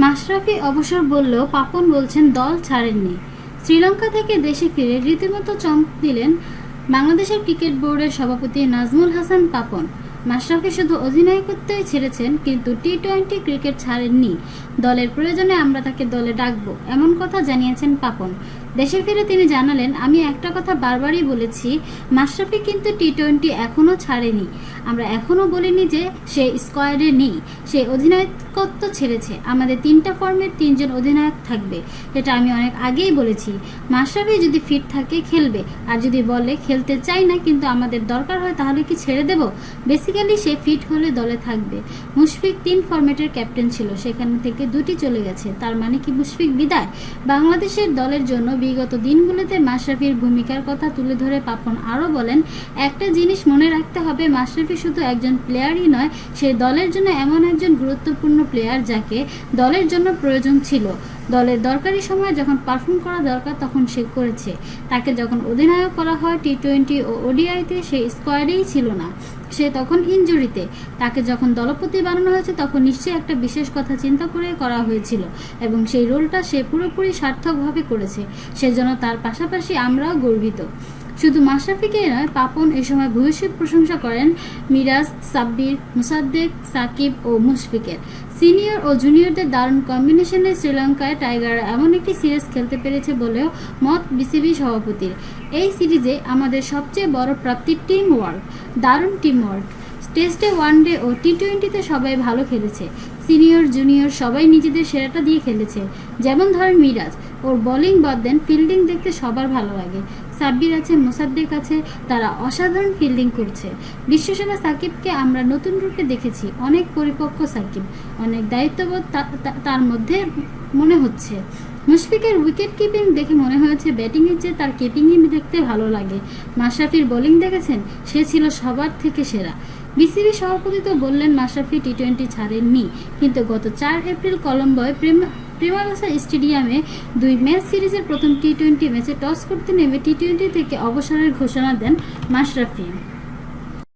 মাশরাফি অবসর বললেও পাপন বলছেন দল ছাড়েননি। শ্রীলঙ্কা থেকে দেশে ফিরে রীতিমতো চমক দিলেন বাংলাদেশের ক্রিকেট বোর্ডের সভাপতি নাজমুল হাসান পাপন। মাশরাফি শুধু অধিনায়কত্বই ছেড়েছেন, কিন্তু টি টোয়েন্টি ক্রিকেট ছাড়েননি। দলের প্রয়োজনে আমরা তাকে দলে ডাকবো, এমন কথা জানিয়েছেন পাপন। দেশে ফিরে তিনি জানালেন, আমি একটা কথা বারবারই বলেছি, মাশরাফি কিন্তু টি টোয়েন্টি এখনও ছাড়েনি। আমরা এখনও বলিনি যে সে স্কোয়াডে নেই, সে অধিনায়কত্ব ছেড়েছে। আমাদের তিনটা ফর্মের তিনজন অধিনায়ক থাকবে এটা আমি অনেক আগেই বলেছি। মাশরাফি যদি ফিট থাকে, খেলবে। আর যদি বলে খেলতে চাই না, কিন্তু আমাদের দরকার হয়, তাহলে কি ছেড়ে দেব? বেসিক্যালি সে ফিট হলে দলে থাকবে। মুশফিক তিন ফরম্যাটের ক্যাপ্টেন ছিল, সেখান থেকে দুটি চলে গেছে। তার মানে কি মুশফিক বিদায়? বাংলাদেশের দলের জন্য বিগত দিনগুলোতে মাশরাফির ভূমিকার কথা তুলে ধরে পাপন আরও বলেন, একটা জিনিস মনে রাখতে হবে, মাশরাফি শুধু একজন প্লেয়ারই নয়, সে দলের জন্য এমন একজন গুরুত্বপূর্ণ প্লেয়ার যাকে দলের জন্য প্রয়োজন ছিল। দলের দরকারি সময় যখন পারফর্ম করা দরকার তখন সে করেছে। তাকে যখন অধিনায়ক করা হয় টি টোয়েন্টি ও ওডিআইতে সে স্কোয়াডেই ছিল না। সে তখন ইনজুরিতে তাকে যখন দলপতি বানানো হয়েছে তখন নিশ্চয়ই একটা বিশেষ কথা চিন্তা করে করা হয়েছিল এবং সেই রোলটা সে পুরোপুরি সার্থকভাবে করেছে। সেজন্য তার পাশাপাশি আমরাও গর্বিত। শুধু মাশরাফিকেই নয়, পাপন এ সময় ভূয়সী প্রশংসা করেন মিরাজ, সাব্বির, মুসাদ্দেক, সাকিব ও মুশফিকের। সিনিয়র ও জুনিয়রদের দারুণ কম্বিনেশনে শ্রীলঙ্কায় টাইগাররা এমন একটি সিরিজ খেলতে পেরেছে বলেও মত বিসিবি সভাপতির। এই সিরিজে আমাদের সবচেয়ে বড় প্রাপ্তি টিম ওয়ার্ক, দারুণ টিম ওয়ার্ক। টেস্টে ওয়ানডে ও টি টোয়েন্টিতে সবাই ভালো খেলেছে। সিনিয়র, জুনিয়র সবাই নিজেদের সেরাটা দিয়ে খেলেছে। যেমন ধরেন মিরাজ, ওর বোলিং বাদ দেন ফিল্ডিং দেখতে সবার ভালো লাগে। সাব্বির আছে, মোসাদ্দেক আছে, তারা অসাধারণ ফিল্ডিং করছে। বিশ্বসেরা সাকিবকে আমরা নতুন রূপে দেখেছি, অনেক পরিপক্ক সাকিব, অনেক দায়িত্ববোধ তার মধ্যে মনে হচ্ছে। মুশফিকের উইকেট কিপিং দেখে মনে হয়েছে ব্যাটিংয়ের চেয়ে তার কিপিংই দেখতে ভালো লাগে। মাশরাফির বোলিং দেখেছেন? সে ছিল সবার থেকে সেরা। বিসিবি সভাপতি তো বললেন, মাশরাফি টি টোয়েন্টি ছাড়েননি। কিন্তু গত চার এপ্রিল কলম্বোয় প্রেম প্রেমাদাসা স্টেডিয়ামে দুই ম্যাচ সিরিজের প্রথম টি টোয়েন্টি ম্যাচে টস করতে নেমে টি টোয়েন্টি থেকে অবসরের ঘোষণা দেন মাশরাফি।